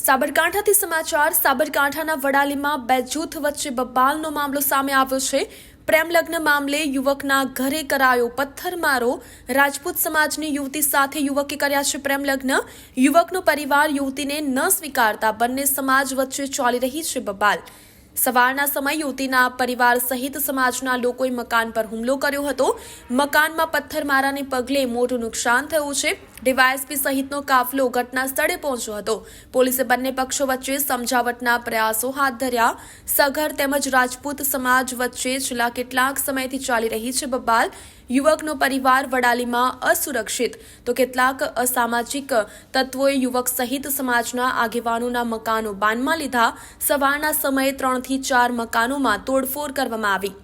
સાબરકાંઠાથી સમાચાર. સાબરકાંઠાના વડાલીમાં બે જૂથ વચ્ચે બબાલનો મામલો સામે આવ્યો છે. પ્રેમલગ્ન મામલે યુવકના ઘરે કરાયો પથ્થરમારો. રાજપૂત સમાજની યુવતી સાથે યુવકે કર્યા છે પ્રેમલગ્ન. યુવકનો પરિવાર યુવતીને ન સ્વીકારતા બંને સમાજ વચ્ચે ચાલી રહી છે બબાલ. સવારના સમય યુવતીના પરિવાર સહિત સમાજના લોકોએ મકાન પર હુમલો કર્યો હતો. મકાનમાં પથ્થરમારાને પગલે મોટું નુકસાન થયું છે. ડીવાયએસપી સહિતનો કાફલો ઘટના સ્થળે પહોંચ્યો હતો. પોલીસે બંને પક્ષો વચ્ચે સમજાવટના પ્રયાસો હાથ ધર્યા. સઘર તેમજ રાજપૂત સમાજ વચ્ચે છેલ્લા કેટલાક સમયથી ચાલી રહી છે બબાલ. યુવકનો પરિવાર વડાલીમાં અસુરક્ષિત. તો કેટલાક અસામાજિક તત્વોએ યુવક સહિત સમાજના આગેવાનોના મકાનો બાનમાં લીધા. સવારના સમયે ત્રણથી ચાર મકાનોમાં તોડફોડ કરવામાં આવી.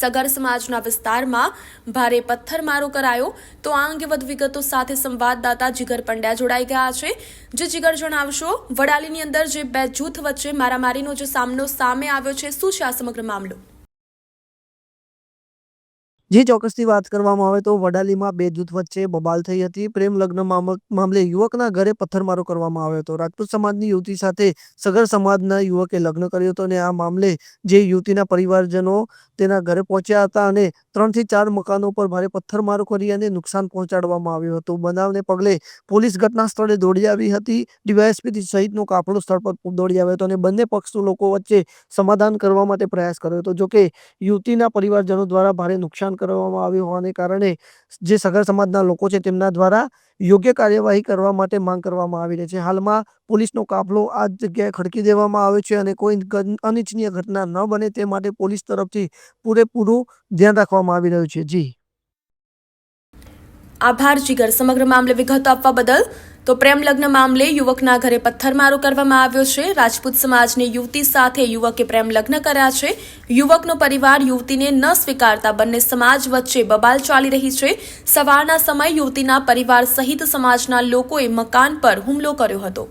સગર સમાજના વિસ્તારમાં ભારે પથ્થરમારો કરાયો. તો આ અંગે વધુ વિગતો સાથે સંવાદદાતા જીગર પંડ્યા જોડાઈ ગયા છે. જે જીગર જણાવશો, વડાલીની અંદર જે બે જૂથ વચ્ચે મારામારીનો જે સામનો સામે આવ્યો છે, શું છે આ સમગ્ર મામલો? જે ચોક્કસથી વાત કરવામાં આવે તો વડાલીમાં બે જૂથ વચ્ચે બબાલ થઈ હતી. પ્રેમ લગ્ન મામલે યુવકના ઘરે પથ્થરમારો કરવામાં આવ્યો હતો. રાજપૂત સમાજની યુવતી સાથે સગર સમાજના યુવકે લગ્ન કર્યું હતું અને આ મામલે જે યુવતીના પરિવારજનો તેના ઘરે પહોંચ્યા હતા અને ત્રણથી ચાર મકાનો પર ભારે પથ્થરમારો કરી અને નુકસાન પહોંચાડવામાં આવ્યું હતું. બનાવને પગલે પોલીસ ઘટના સ્થળે દોડી આવી હતી. ડીવાયએસપી સહિતનો કાફલો સ્થળ પર દોડી આવ્યો હતો અને બંને પક્ષો લોકો વચ્ચે સમાધાન કરવા માટે પ્રયાસ કર્યો હતો. જોકે યુવતીના પરિવારજનો દ્વારા ભારે નુકસાન કરવામાં આવી હોવાને કારણે જે સગર સમાજના લોકો છે તેમના દ્વારા યોગ્ય કાર્યવાહી કરવા માટે માંગ કરવામાં આવી રહી છે. હાલમાં પોલીસનો કાફલો આ જગ્યાએ ખડકી દેવામાં આવ્યો છે અને કોઈ અનિચ્છનીય ઘટના ન બને તે માટે પોલીસ તરફથી પૂરેપૂરું ધ્યાન રાખવામાં આવી રહ્યું છે. જી. આભાર. જીગર. સમગ્ર મામલે વિગતો આપવા બદલ તો પ્રેમ લગ્ન મામલે યુવકના ઘરે પથ્થરમારો કરવામાં આવ્યો છે. રાજપૂત સમાજની યુવતી સાથે યુવકે પ્રેમ લગ્ન કર્યા છે. યુવકનો પરિવાર યુવતીને ન સ્વીકારતા બંને સમાજ વચ્ચે બબાલ ચાલી રહી છે. સવારના સમય યુવતીના પરિવાર સહિત સમાજના લોકોએ મકાન પર હુમલો કર્યો હતો.